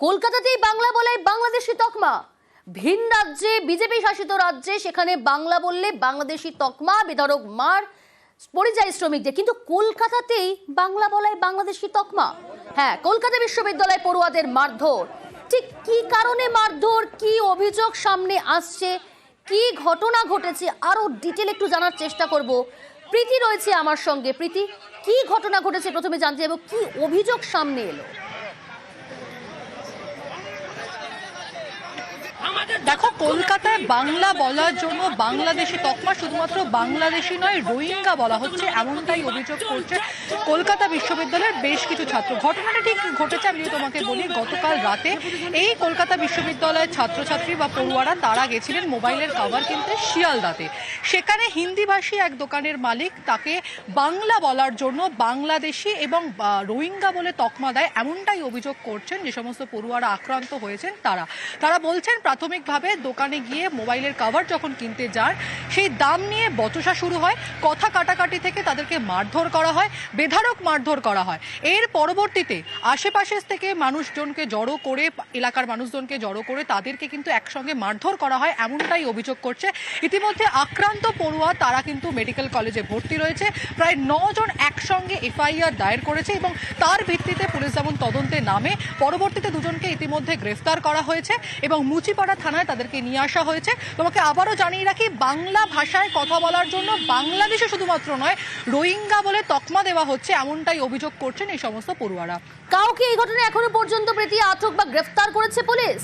কলকাতাতেই বাংলা বলে বাংলাদেশি তকমা। ভিন রাজ্যে, বিজেপি শাসিত রাজ্যে সেখানে বাংলা বললে বাংলাদেশি তকমা, বিতরক মার, পরিযায়ী শ্রমিকদের কিন্তু কলকাতাতেই বাংলা বলায় বাংলাদেশি তকমা। হ্যাঁ কলকাতা বিশ্ববিদ্যালয় পড়ুয়াদের মারধর। ঠিক কি কারণে মারধর? কি অভিযোগ সামনে আসছে? কি ঘটনা ঘটেছে? আরও ডিটেল একটু জানার চেষ্টা করব। প্রীতি রয়েছে আমার সঙ্গে। প্রীতি, কি ঘটনা ঘটেছে প্রথমে জানতে যাব কি অভিযোগ সামনে এলো? দেখো, কলকাতায় বাংলা বলার জন্য বাংলাদেশি তকমা শুধুমাত্র বাংলাদেশি নয়, রোহিঙ্গা বলা হচ্ছে, এমনটাই অভিযোগ করছে কলকাতা বিশ্ববিদ্যালয়ের বেশ কিছু ছাত্র। ঘটনাটা ঠিক ঘটেছে, আমি তোমাকে বলি, গতকাল রাতে এই কলকাতা বিশ্ববিদ্যালয়ের ছাত্রছাত্রী বা পড়ুয়ারা তারা গেছিলেন মোবাইলের কভার কিনতে শিয়ালদাতে। সেখানে হিন্দিভাষী এক দোকানের মালিক তাকে বাংলা বলার জন্য বাংলাদেশি এবং রোহিঙ্গা বলে তকমা দেয়, এমনটাই অভিযোগ করছেন যে সমস্ত পড়ুয়ারা আক্রান্ত হয়েছেন তারা। তারা বলছেন প্রাথমিকভাবে দোকানে গিয়ে মোবাইলের কভার যখন কিনতে যান সেই দাম নিয়ে বচসা শুরু হয়। কথা কাটাকাটি থেকে তাদেরকে মারধর করা হয়, বেধারক মারধর করা হয়। এর পরবর্তীতে আশেপাশের থেকে মানুষজনকে জড়ো করে, এলাকার মানুষজনকে জড়ো করে তাদেরকে কিন্তু একসঙ্গে মারধর করা হয়, এমনটাই অভিযোগ করছে। ইতিমধ্যে আক্রান্ত পড়ুয়া তারা কিন্তু মেডিকেল কলেজে ভর্তি রয়েছে। প্রায় জন একসঙ্গে এফআইআর দায়ের করেছে এবং তার ভিত্তিতে পুলিশ যেমন তদন্তে নামে, পরবর্তীতে দুজনকে ইতিমধ্যে গ্রেফতার করা হয়েছে এবং মুচিপাড়া থানায় তাদেরকে নিয়ে আসা হয়েছে। তোমাকে আবারও জানিয়ে রাখি, বাংলা ভাষায় কথা বলার জন্য বাংলাদেশে শুধুমাত্র নয়, রোহিঙ্গা বলে তকমা দেওয়া হচ্ছে, এমনটাই অভিযোগ করছেন এই সমস্ত পড়ুয়ারা। কাউকে এই ঘটনা এখনও পর্যন্ত প্রীতি আটক বা গ্রেফতার করেছে পুলিশ?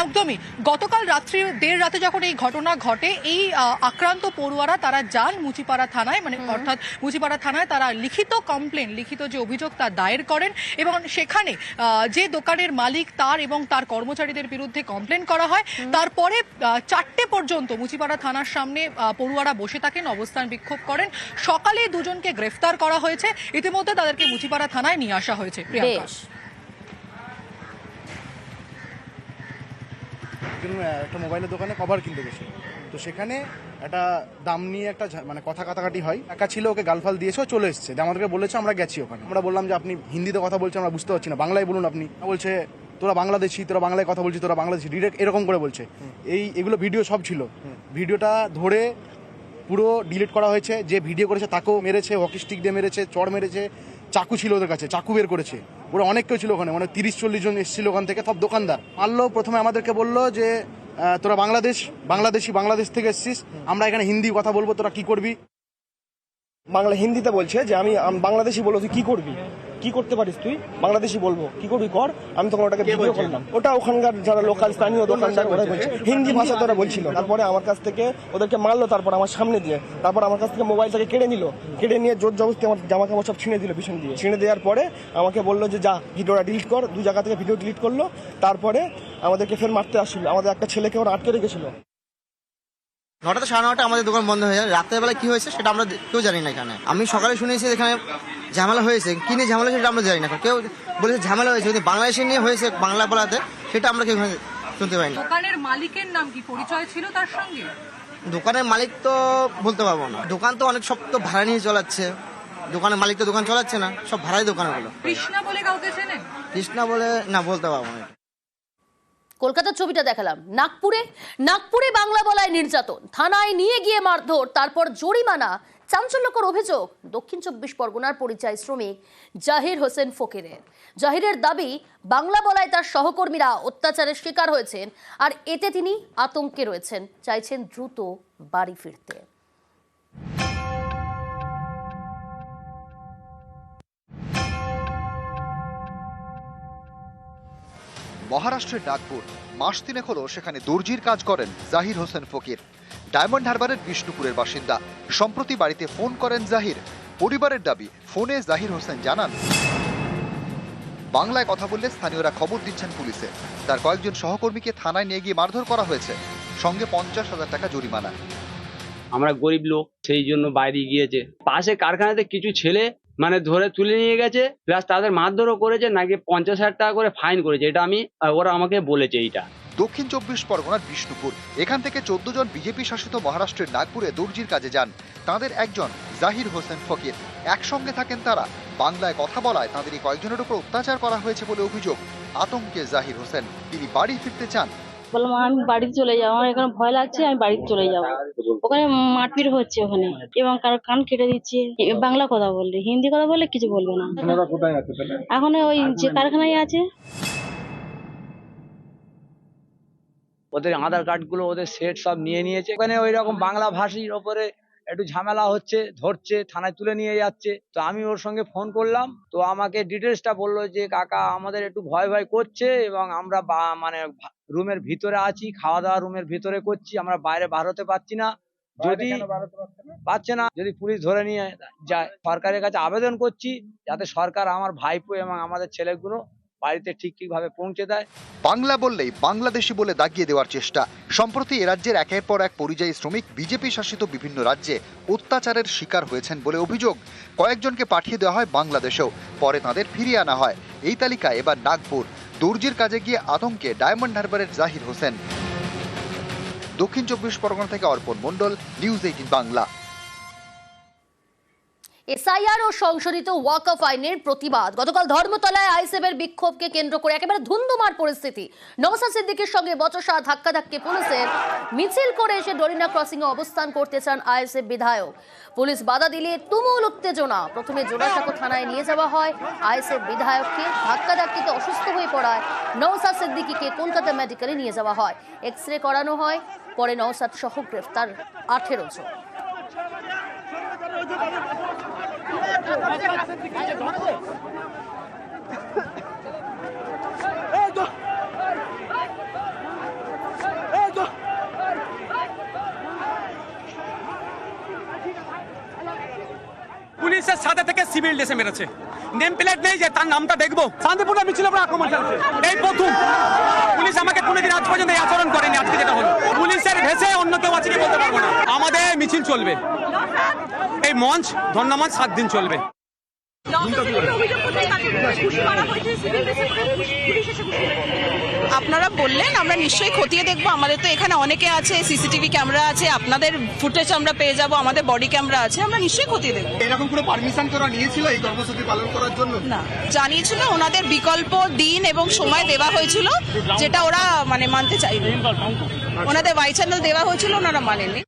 একদমই। গতকাল রাত্রি দেড় রাতে যখন এই ঘটনা ঘটে এই আক্রান্ত পড়ুয়ারা তারা যান মুচিপাড়া থানায় মানে অর্থাৎ মুচিপাড়া থানায় তারা লিখিত কমপ্লেন লিখিত যে অভিযোগ তা দায়ের করেন এবং সেখানে যে দোকানের মালিক তার এবং তার কর্মচারীদের বিরুদ্ধে কমপ্লেন করা হয়। তারপরে চারটে পর্যন্ত মুচিপাড়া থানার সামনে পড়ুয়ারা বসে থাকেন অবস্থান বিক্ষোভ করেন। সকালে দুজনকে গ্রেফতার করা হয়েছে। ইতিমধ্যে তাদেরকে মুচিপাড়া থানায় নিয়ে আসা হয়েছে প্রিয়াঙ্কা বেশ একজন আহ, একটা মোবাইলের দোকানে কভার কিনতে গেছে তো সেখানে একটা দাম নিয়ে একটা মানে কথা কাটাকাটি হয়। একা ছিল ওকে গালফাল দিয়েছে চলে এসেছে। যে আমাদেরকে বলেছে আমরা গেছি ওখানে। আমরা বললাম যে আপনি হিন্দিতে কথা বলছেন আমরা বুঝতে পারছি না। বাংলায় বলুন আপনি। বলছে তোরা বাংলাদেশি তোরা বাংলায় কথা বলছিস তোরা বাংলাদেশি। ডিরেক্ট এরকম করে বলছে। এই এগুলো ভিডিও সব ছিল। ভিডিওটা ধরে পুরো ডিলিট করা হয়েছে। যে ভিডিও করেছে তাকেও মেরেছে হকি স্টিক দিয়ে মেরেছে চড় মেরেছে। চাকু ছিল ওদের কাছে, চাকু বের করেছে। ওরা অনেক কেউ ছিল ওখানে মানে তিরিশ, চল্লিশ জন এসেছিল ওখান থেকে, সব দোকানদার। পারল প্রথমে আমাদেরকে বলল যে তোরা বাংলাদেশ, বাংলাদেশি বাংলাদেশ থেকে এসছিস, আমরা এখানে হিন্দি কথা বলব, তোরা কি করবি? বাংলা হিন্দিতে বলছে যে আমি বাংলাদেশি বলব, তুই কি করবি? কি করতে পারিস তুই? বাংলাদেশি বলব। কি করবি কর? আমি তখন ওটাকে ভিডিও করলাম। ওটা ওখানকার যারা লোকাল স্থানীয় দোকানদার ওরা বলছে? হিন্দি ভাষা ওরা বলছিল। তারপরে আমার কাছ থেকে ওদেরকে মারলো তারপর আমার সামনে দিয়ে। তারপর আমার কাছ থেকে মোবাইলটাকে কেড়ে নিল। কেড়ে নিয়ে জোর জবরদস্তি আমার জামা কাপড় সব ছিঁড়ে দিল পিছন দিয়ে। ছিঁড়ে দেওয়ার পরে আমাকে বলল যে যা ভিডিওটা ডিলিট কর। দু জায়গা থেকে ভিডিও ডিলিট করল। তারপরে আমাদেরকে ফের মারতে আসলো। আমাদের একটা ছেলেকে ওরা আটকে রেখেছিল। নটাতে সাড়ে নটা আমাদের দোকান বন্ধ হয়ে যায়। রাতের বেলা কি হয়েছে সেটা আমরা কেউ জানি না এখানে। আমি সকালে শুনেছি এখানে ঝামেলা হয়েছে। কি নিয়ে ঝামেলা সেটা আমরা জানি না। কেউ বলেছে ঝামেলা হয়েছে। কিন্তু বাংলাদেশে নিয়ে হয়েছে বাংলা বলাতে সেটা আমরা কেউ শুনতে পাইনি। দোকানের মালিকের নাম কি? পরিচয় ছিল তার সঙ্গে? দোকানের মালিক তো বলতে পারব না। দোকান তো অনেক সব তো ভাড়া নিয়ে চলাচ্ছে। দোকানের মালিক তো দোকান চলাচ্ছে না। সব ভাড়াই দোকানগুলো। কৃষ্ণা বলে কাউকে চেনেন? কৃষ্ণা বলে না বলতে পারব না। কলকাতার ছবিটা দেখালাম। নাগপুরে নাগপুরে বাংলা বলায় নির্যাতন। থানায় নিয়ে গিয়ে মারধর তারপর জরিমানা। চাঞ্চল্যকর অভিযোগ দক্ষিণ চব্বিশ পরগনার পরিচয় শ্রমিক জাহির হোসেন ফকিরের। জাহিরের দাবি, বাংলা বলায় তার সহকর্মীরা অত্যাচারের শিকার হয়েছেন আর এতে তিনি আতঙ্কে রয়েছেন। চাইছেন দ্রুত বাড়ি ফিরতে। মহারাষ্ট্রের নাগপুর মাস তিনেক হলো সেখানে দর্জির কাজ করেন জাহির হোসেন ফকির। ডায়মন্ড হারবারের বিষ্ণুপুরের বাসিন্দা। সম্প্রতি বাড়িতে ফোন করেন জাহির। পরিবারের দাবি, ফোনে জাহির হোসেন জানান, বাংলায় কথা বললে স্থানীয়রা খবর দিচ্ছেন পুলিশে। তার কয়েকজন সহকর্মীকে থানায় নিয়ে গিয়ে মারধর করা হয়েছে। সঙ্গে পঞ্চাশ হাজার টাকা জরিমানা। আমরা গরিব লোক, সেই জন্য বাইরে গিয়েছে। পাশে কারখানাতে কিছু ছেলে মানে ধরে তুলে নিয়ে গেছে প্লাস তাদের মারধরও করেছে, নাকি পঞ্চাশ হাজার টাকা করে ফাইন করেছে। এটা আমি ওরা আমাকে বলেছে এইটা। দক্ষিণ চব্বিশ পরগনার বিষ্ণুপুর। এখান থেকে চোদ্দ জন বিজেপি শাসিত মহারাষ্ট্রের নাগপুরে দর্জির কাজে যান। তাদের একজন জাহির হোসেন ফকির। একসঙ্গে থাকেন তারা। বাংলায় কথা বলায় তাঁদেরই কয়েকজনের উপর অত্যাচার করা হয়েছে বলে অভিযোগ আতঙ্কে জাহির হোসেন। তিনি বাড়ি ফিরতে চান। বললাম আমি বাড়িতে চলে যাব। আমার এখানে ভয় লাগছে আমি বাড়িতে চলে যাব। ওখানে মারপিট হচ্ছে ওখানে এবং কারও কান কেটে দিচ্ছে। বাংলা কথা বললে হিন্দি কথা বললে কিছু বলবে না। এখন ওই যে কারখানায় আছে। ওদের আধার কার্ডগুলো ওদের সেট সব নিয়ে নিয়েছে। ওখানে ওই রকম বাংলা ভাষীর ওপরে একটু ঝামেলা হচ্ছে ধরছে থানায় তুলে নিয়ে যাচ্ছে। তো আমি ওর সঙ্গে ফোন করলাম। তো আমাকে ডিটেলসটা বলল যে কাকা আমাদের একটু ভয় ভয় করছে এবং আমরা বা- মানে রুমের ভিতরে আছি খাওয়া দাওয়া রুমের ভিতরে করছি আমরা বাইরে বার হতে পারছি না। যদি পাচ্ছে না যদি পুলিশ ধরে নিয়ে যায় সরকারের কাছে আবেদন করছি যাতে সরকার আমার ভাইপো এবং আমাদের ছেলেগুলো বাড়িতে ঠিক ঠিকভাবে পৌঁছে দেয়। বাংলা বললেই বাংলাদেশি বলে দাগিয়ে দেওয়ার চেষ্টা। সম্প্রতি এ রাজ্যের একের পর এক পরিযায়ী শ্রমিক বিজেপি শাসিত বিভিন্ন রাজ্যে অত্যাচারের শিকার হয়েছেন বলে অভিযোগ। কয়েকজনকে পাঠিয়ে দেওয়া হয় বাংলাদেশেও, পরে তাদের ফিরিয়ে আনা হয়। এই তালিকায় এবার নাগপুর, দর্জির কাজে গিয়ে আতঙ্কে ডায়মন্ড হারবারের জাহির হোসেন। দক্ষিণ চব্বিশ পরগনা থেকে Arpan Mondal, news eighteen Bangla. SIR ও সংশোধিত ওয়াকফ আইনের প্রতিবাদ। গতকাল ধর্মতলায় আইসেফের বিক্ষোভকে কেন্দ্র করে একেবারে ধুন্ধুমার পরিস্থিতি। নওসাদ সিদ্দিকের সঙ্গে বচসা ধাক্কা ধাক্কি পুলিশের মিছিল করে এসে ডরিনা ক্রসিং এ অবস্থান করতে চান আইএসএফ বিধায়ক। পুলিশ বাধা দিলে তুমুল উত্তেজনা। প্রথমে জোড়াসাঁকো থানায় নিয়ে যাওয়া হয়। আইএসএফ বিধায়ককে ধাক্কা ধাক্কিতে অসুস্থ হয়ে পড়ায়। নওসাদ সিদ্দিকিকে কলকাতা মেডিকেলে নিয়ে যাওয়া হয়। এক্স রে করানো হয়। পরে নওসাদ সহ গ্রেফতার আঠেরো জন। পুলিশের সাথে থেকে সিভিল ড্রেসে মেরেছে। নেম প্লেট নেই যে তার নামটা দেখব। শান্তিপূর্ণ মিছিল উপর আক্রমণ চালাচ্ছে। এই প্রথম পুলিশ আমাকে কোনোদিন আজ পর্যন্ত এই আচরণ করেনি আজকে যেটা হলো। পুলিশের ভেসে অন্য কেউ আছে কি বলতে পারব না। আমাদের মিছিল চলবে। এই মঞ্চ ধন্যবাদ সাত দিন চলবে। আপনারা বললেন আমরা নিশ্চয়ই খতিয়ে দেখব। আমাদের তো এখানে অনেকে আছে সিসিটিভি ক্যামেরা আছে আপনাদের ফুটেজ আমরা পেয়ে যাব আমাদের বডি ক্যামেরা আছে আমরা নিশ্চয়ই খতিয়ে দেখব। এরকম কোনো পারমিশন তোরা নিয়েছিল এই কর্মসূচি পালন করার জন্য? না জানিয়েছিল ওনাদের বিকল্প দিন এবং সময় দেওয়া হয়েছিল যেটা ওরা মানে মানতে চাইবে। ওনাদের ওয়াই চ্যানেল দেওয়া হয়েছিল ওনারা মানেননি।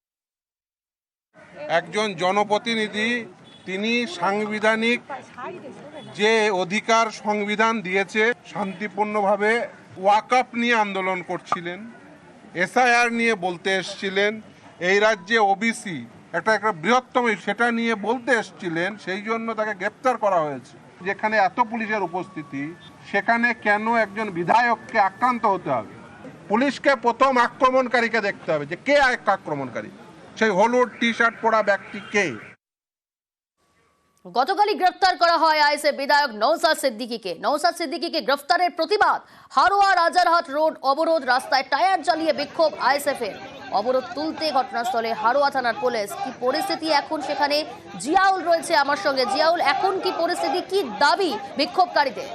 একজন জনপ্রতিনিধি, তিনি সাংবিধানিক যে অধিকার সংবিধান দিয়েছে, শান্তিপূর্ণভাবে ওয়াকআপ নিয়ে আন্দোলন করছিলেন, এসআইআর নিয়ে বলতে এসছিলেন, এই রাজ্যে ওবিসি একটা একটা বৃহত্তম, সেটা নিয়ে বলতে এসছিলেন, সেই জন্য তাকে গ্রেপ্তার করা হয়েছে। যেখানে এত পুলিশের উপস্থিতি, সেখানে কেন একজন বিধায়ককে আক্রান্ত হতে হবে? পুলিশকে প্রথম আক্রমণকারীকে দেখতে হবে যে কে আক্রমণকারী। সেই হলুদ টি শার্ট পরা ব্যক্তি কে? গতকালই গ্রেফতার করা হয় আইএসএফ বিধায়ক নৌসাদ সিদ্দিকীকে। নৌসাদ সিদ্দিকীকে গ্রেফতারের প্রতিবাদ। হারোয়া রাজারহাট রোড অবরোধ রাস্তায় টায়ার জ্বালিয়ে বিক্ষোভ আইএসএফ এর। অবরোধ তুলতে ঘটনাস্থলে হারোয়া থানার পুলিশ। কি পরিস্থিতি এখন সেখানে? জিয়াউল রয়েছে আমার সঙ্গে। জিয়াউল, এখন কি পরিস্থিতি? কি দাবি বিক্ষোভকারীদের?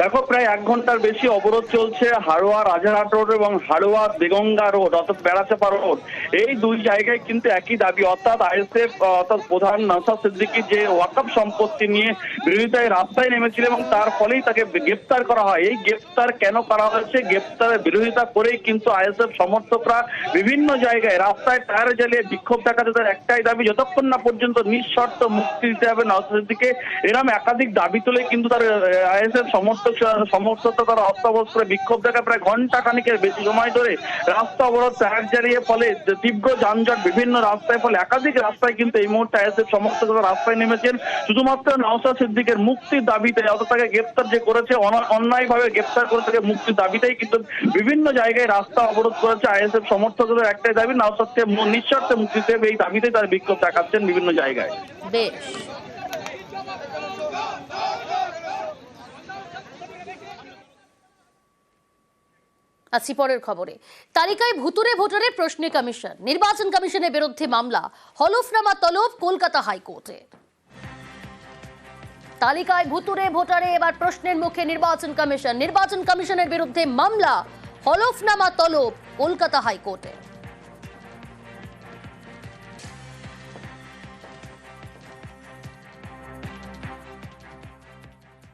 দেখো, প্রায় এক ঘণ্টার বেশি অবরোধ চলছে হাড়োয়া রাজারহাট রোড এবং হাড়োয়া বেগঙ্গা রোড, অর্থাৎ বেড়াচাপা রোড। এই দুই জায়গায় কিন্তু একই দাবি, অর্থাৎ আইএসএফ অর্থাৎ প্রধান নসাদ সিদ্দিকি যে ওয়াকফ সম্পত্তি নিয়ে বিরোধিতায় রাস্তায় নেমেছিল এবং তার ফলেই তাকে গ্রেপ্তার করা হয়। এই গ্রেপ্তার কেন করা হয়েছে? গ্রেপ্তারের বিরোধিতা করেই কিন্তু আইএসএফ সমর্থকরা বিভিন্ন জায়গায় রাস্তায় টায়ার জ্বালিয়ে বিক্ষোভ দেখাতে তার একটাই দাবি, যতক্ষণ না পর্যন্ত নিঃশর্ত মুক্তি দিতে হবে নওসাদ সিদ্দিকে এরকম একাধিক দাবি তুলে কিন্তু তার আইএসএফ সমর্থক সমর্থকরা তারা বিক্ষোভ প্রায় ঘণ্টা খানিকের বেশি সময় ধরে রাস্তা অবরোধ টায়ার জ্বালিয়ে ফলে তীব্র যানজট বিভিন্ন রাস্তায়, ফলে একাধিক রাস্তায় কিন্তু এই মুহূর্তে আইএসএফ সমর্থকরা রাস্তায় নেমেছেন। শুধুমাত্র সিদ্দিকের মুক্তির দাবিতে অর্থাৎ তাকে গ্রেপ্তার যে করেছে অন্যায় ভাবে গ্রেপ্তার করে তাকে মুক্তির দাবিতেই কিন্তু বিভিন্ন জায়গায় রাস্তা অবরোধ করেছে আইএসএফ সমর্থকদের একটাই দাবি নওসাদকে নিঃস্বার্থে মুক্তি দেবে এই দাবিতেই তারা বিক্ষোভ দেখাচ্ছেন বিভিন্ন জায়গায়। বেশ। আসছি পরের খবরে। তালিকায় ভুতুরে ভোটারের প্রশ্নে কমিশন। নির্বাচন কমিশনের বিরুদ্ধে মামলা। হলফনামা তলব কলকাতা হাইকোর্টে। তালিকায় ভুতুরে ভোটারে এবার প্রশ্নের মুখে নির্বাচন কমিশন। নির্বাচন কমিশনের বিরুদ্ধে মামলা। হলফনামা তলব কলকাতা হাইকোর্টে।